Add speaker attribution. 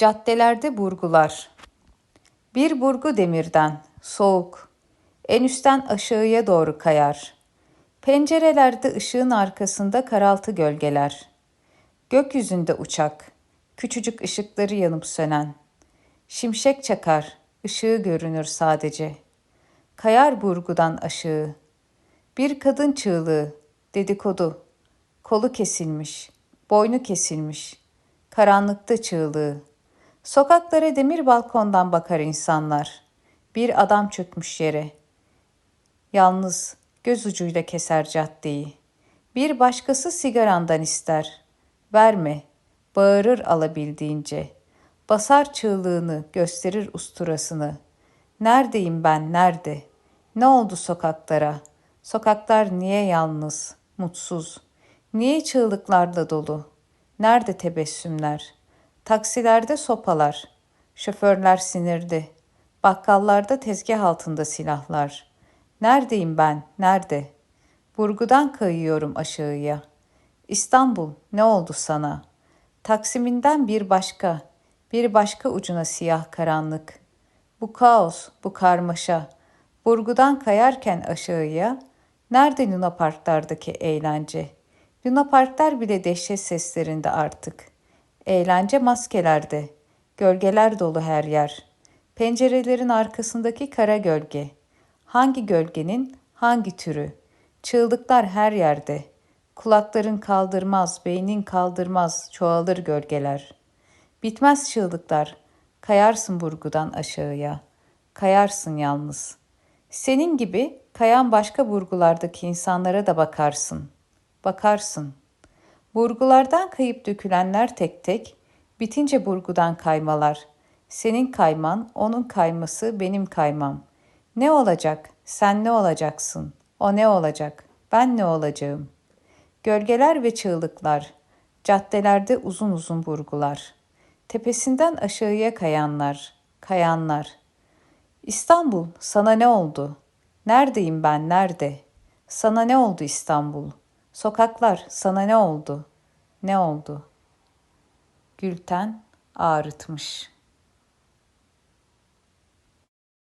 Speaker 1: Caddelerde burgular. Bir burgu demirden, soğuk. En üstten aşağıya doğru kayar. Pencerelerde ışığın arkasında karaltı gölgeler. Gökyüzünde uçak, küçücük ışıkları yanıp sönen. Şimşek çakar, ışığı görünür sadece. Kayar burgudan aşağı. Bir kadın çığlığı, dedikodu. Kolu kesilmiş, boynu kesilmiş. Karanlıkta çığlığı. Sokaklara demir balkondan bakar insanlar. Bir adam çökmüş yere. Yalnız göz ucuyla keser caddeyi. Bir başkası sigarandan ister. Verme, bağırır alabildiğince. Basar çığlığını, gösterir usturasını. Neredeyim ben, nerede? Ne oldu sokaklara? Sokaklar niye yalnız, mutsuz? Niye çığlıklarla dolu? Nerede tebessümler? Taksilerde sopalar. Şoförler sinirdi. Bakkallarda tezgah altında silahlar. Neredeyim ben, nerede? Burgudan kayıyorum aşağıya. İstanbul, ne oldu sana? Taksiminden bir başka, bir başka ucuna siyah karanlık. Bu kaos, bu karmaşa. Burgudan kayarken aşağıya, nerede Luna Parklardaki eğlence? Luna Parklar bile dehşet seslerinde artık. Eğlence maskelerde. Gölgeler dolu her yer. Pencerelerin arkasındaki kara gölge. Hangi gölgenin hangi türü? Çığlıklar her yerde. Kulakların kaldırmaz, beynin kaldırmaz, çoğalır gölgeler. Bitmez çığlıklar. Kayarsın burgudan aşağıya. Kayarsın yalnız. Senin gibi kayan başka burgulardaki insanlara da bakarsın. Bakarsın. Burgulardan kayıp dökülenler tek tek, bitince burgudan kaymalar. Senin kayman, onun kayması, benim kaymam. Ne olacak? Sen ne olacaksın? O ne olacak? Ben ne olacağım? Gölgeler ve çığlıklar, caddelerde uzun uzun burgular. Tepesinden aşağıya kayanlar, kayanlar. İstanbul, sana ne oldu? Neredeyim ben, nerede? Sana ne oldu İstanbul? Sokaklar, sana ne oldu? Ne oldu? Gülten ağrıtmış.''